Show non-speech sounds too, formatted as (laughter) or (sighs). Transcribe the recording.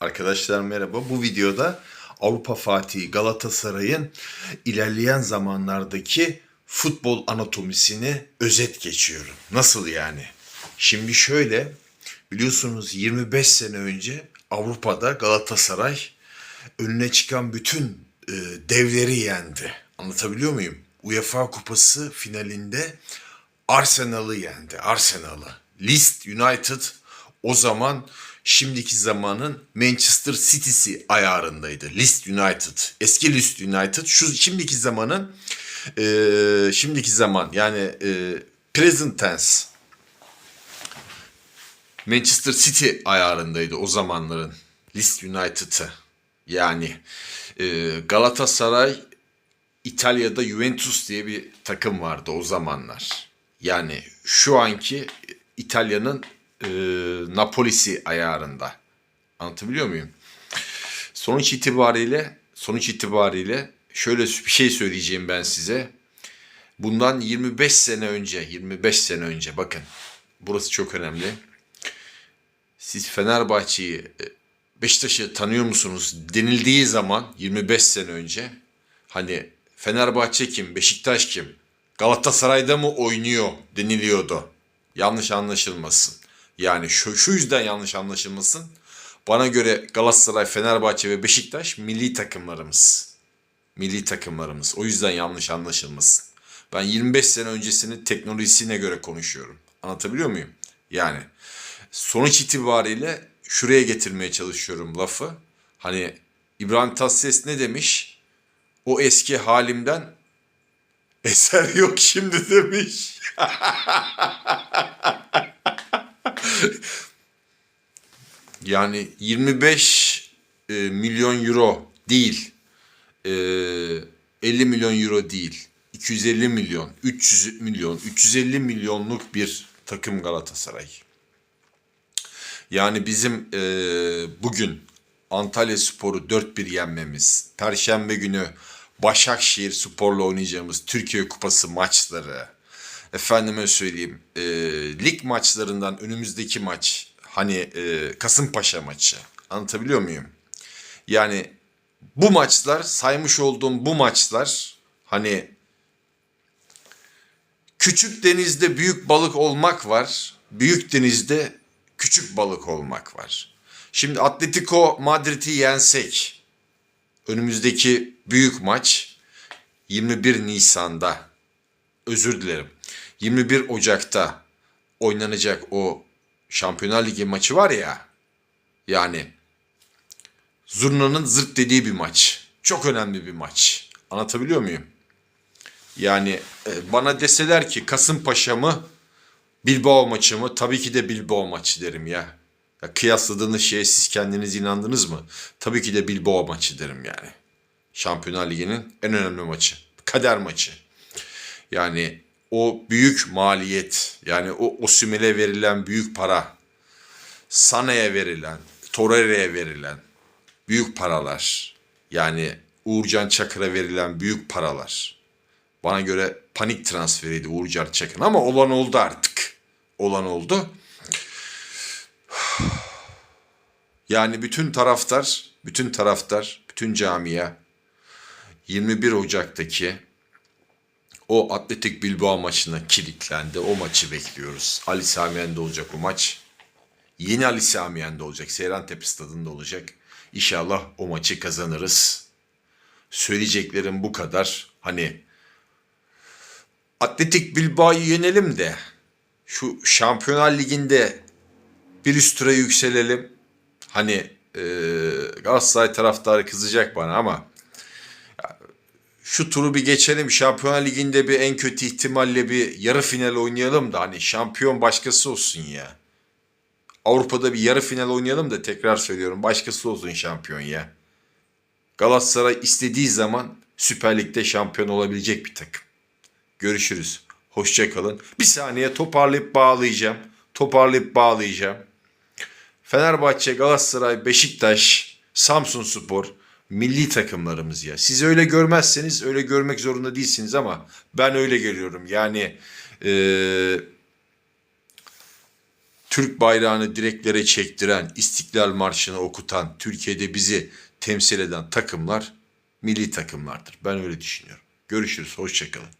Arkadaşlar merhaba. Bu videoda Avrupa Fatih Galatasaray'ın ilerleyen zamanlardaki futbol anatomisini özet geçiyorum. Nasıl yani? Şimdi şöyle biliyorsunuz 25 sene önce Avrupa'da Galatasaray önüne çıkan bütün e, devleri yendi. Anlatabiliyor muyum? UEFA Kupası finalinde Arsenal'ı yendi. Arsenal'ı. Leeds United o zaman şimdiki zamanın Manchester City'si ayarındaydı. Leeds United. Eski Leeds United. Şu şimdiki zamanın e, şimdiki zaman yani e, present tense. Manchester City ayarındaydı o zamanların Leeds United'ı. Yani e, Galatasaray İtalya'da Juventus diye bir takım vardı o zamanlar. Yani şu anki İtalya'nın e, Napoli'si ayarında. Anlatabiliyor muyum? Sonuç itibariyle sonuç itibariyle şöyle bir şey söyleyeceğim ben size. Bundan 25 sene önce, 25 sene önce bakın. Burası çok önemli. Siz Fenerbahçe'yi, e, Beşiktaş'ı tanıyor musunuz denildiği zaman 25 sene önce hani Fenerbahçe kim, Beşiktaş kim, Galatasaray'da mı oynuyor deniliyordu. Yanlış anlaşılmasın. Yani şu, şu yüzden yanlış anlaşılmasın. Bana göre Galatasaray, Fenerbahçe ve Beşiktaş milli takımlarımız. Milli takımlarımız. O yüzden yanlış anlaşılmasın. Ben 25 sene öncesinin teknolojisine göre konuşuyorum. Anlatabiliyor muyum? Yani sonuç itibariyle şuraya getirmeye çalışıyorum lafı. Hani İbrahim Tatlıses ne demiş? O eski halimden eser yok şimdi demiş. (laughs) yani 25 e, milyon euro değil. E, 50 milyon euro değil. 250 milyon, 300 milyon, 350 milyonluk bir takım Galatasaray. Yani bizim e, bugün Antalya Spor'u 4-1 yenmemiz, Perşembe günü Başakşehir Spor'la oynayacağımız Türkiye Kupası maçları, efendime söyleyeyim e, lig maçlarından önümüzdeki maç, hani e, Kasımpaşa maçı, anlatabiliyor muyum? Yani bu maçlar, saymış olduğum bu maçlar, hani küçük denizde büyük balık olmak var, büyük denizde küçük balık olmak var. Şimdi Atletico Madrid'i yensek önümüzdeki büyük maç 21 Nisan'da özür dilerim 21 Ocak'ta oynanacak o Şampiyonlar Ligi maçı var ya yani zurnanın zırt dediği bir maç. Çok önemli bir maç. Anlatabiliyor muyum? Yani e, bana deseler ki Kasımpaşa mı Bilbao maçı mı? Tabii ki de Bilbao maçı derim ya. ya kıyasladığınız şeye siz kendiniz inandınız mı? Tabii ki de Bilbao maçı derim yani. Şampiyonlar Ligi'nin en önemli maçı. Kader maçı. Yani o büyük maliyet, yani o Osimhen'e verilen büyük para, Sane'ye verilen, Torreira'ya verilen büyük paralar. Yani Uğurcan Çakır'a verilen büyük paralar. Bana göre panik transferiydi Uğurcan Çakır'ın ama olan oldu artık. Olan oldu. (sighs) Yani bütün taraftar, bütün taraftar, bütün camia 21 Ocak'taki o Atletik Bilbao maçına kilitlendi. O maçı bekliyoruz. Ali Samiyen'de olacak o maç. Yeni Ali Samiyen'de olacak. Seyran Tepe Stadı'nda olacak. İnşallah o maçı kazanırız. Söyleyeceklerim bu kadar. Hani Atletik Bilbao'yu yenelim de şu Şampiyonlar Ligi'nde bir üst tura yükselelim. Hani e, Galatasaray taraftarı kızacak bana ama şu turu bir geçelim. Şampiyonlar Ligi'nde bir en kötü ihtimalle bir yarı final oynayalım da hani şampiyon başkası olsun ya. Avrupa'da bir yarı final oynayalım da tekrar söylüyorum başkası olsun şampiyon ya. Galatasaray istediği zaman Süper Lig'de şampiyon olabilecek bir takım. Görüşürüz. Hoşçakalın. Bir saniye toparlayıp bağlayacağım. Toparlayıp bağlayacağım. Fenerbahçe, Galatasaray, Beşiktaş, Samsun Spor milli takımlarımız ya. Siz öyle görmezseniz öyle görmek zorunda değilsiniz ama ben öyle görüyorum. Yani eee Türk bayrağını direklere çektiren, İstiklal Marşı'nı okutan, Türkiye'de bizi temsil eden takımlar milli takımlardır. Ben öyle düşünüyorum. Görüşürüz, hoşçakalın.